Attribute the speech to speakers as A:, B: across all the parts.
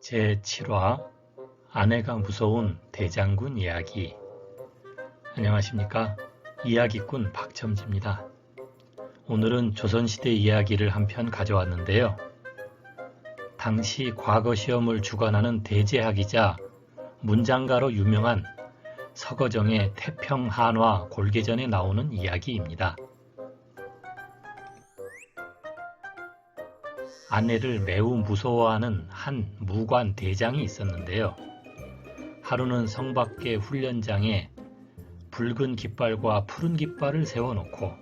A: 제7화 아내가 무서운 대장군 이야기 안녕하십니까 이야기꾼 박첨지입니다. 오늘은 조선시대 이야기를 한편 가져왔는데요. 당시 과거 시험을 주관하는 대제학이자 문장가로 유명한 서거정의 태평한화 골계전에 나오는 이야기입니다. 아내를 매우 무서워하는 한 무관 대장이 있었는데요. 하루는 성 밖의 훈련장에 붉은 깃발과 푸른 깃발을 세워놓고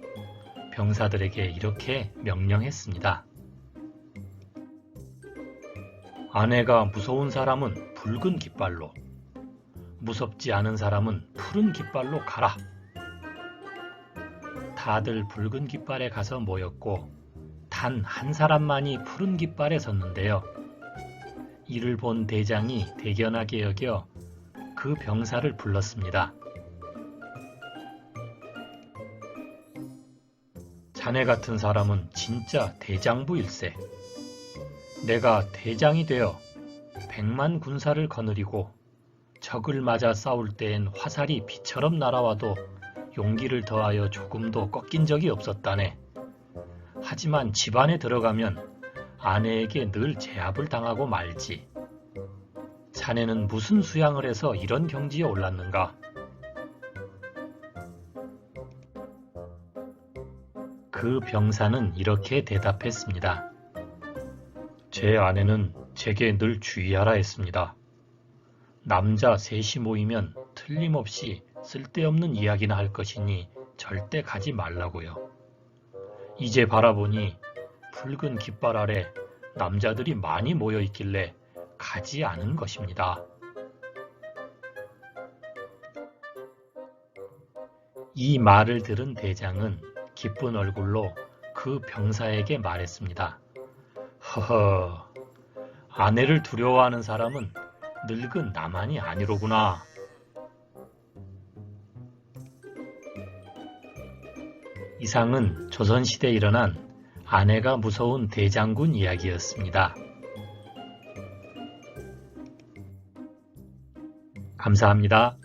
A: 병사들에게 이렇게 명령했습니다. 아내가 무서운 사람은 붉은 깃발로, 무섭지 않은 사람은 푸른 깃발로 가라. 다들 붉은 깃발에 가서 모였고 단 한 사람만이 푸른 깃발에 섰는데요. 이를 본 대장이 대견하게 여겨 그 병사를 불렀습니다. 자네 같은 사람은 진짜 대장부 일세. 내가 대장이 되어 백만 군사를 거느리고 적을 맞아 싸울 때엔 화살이 비처럼 날아와도 용기를 더하여 조금도 꺾인 적이 없었다네. 하지만 집안에 들어가면 아내에게 늘 제압을 당하고 말지. 자네는 무슨 수양을 해서 이런 경지에 올랐는가? 그 병사는 이렇게 대답했습니다. 제 아내는 제게 늘 주의하라 했습니다. 남자 셋이 모이면 틀림없이 쓸데없는 이야기나 할 것이니 절대 가지 말라고요. 이제 바라보니 붉은 깃발 아래 남자들이 많이 모여 있길래 가지 않은 것입니다. 이 말을 들은 대장은 기쁜 얼굴로 그 병사에게 말했습니다. 허허, 아내를 두려워하는 사람은 늙은 나만이 아니로구나. 이상은 조선시대에 일어난 아내가 무서운 대장군 이야기였습니다. 감사합니다.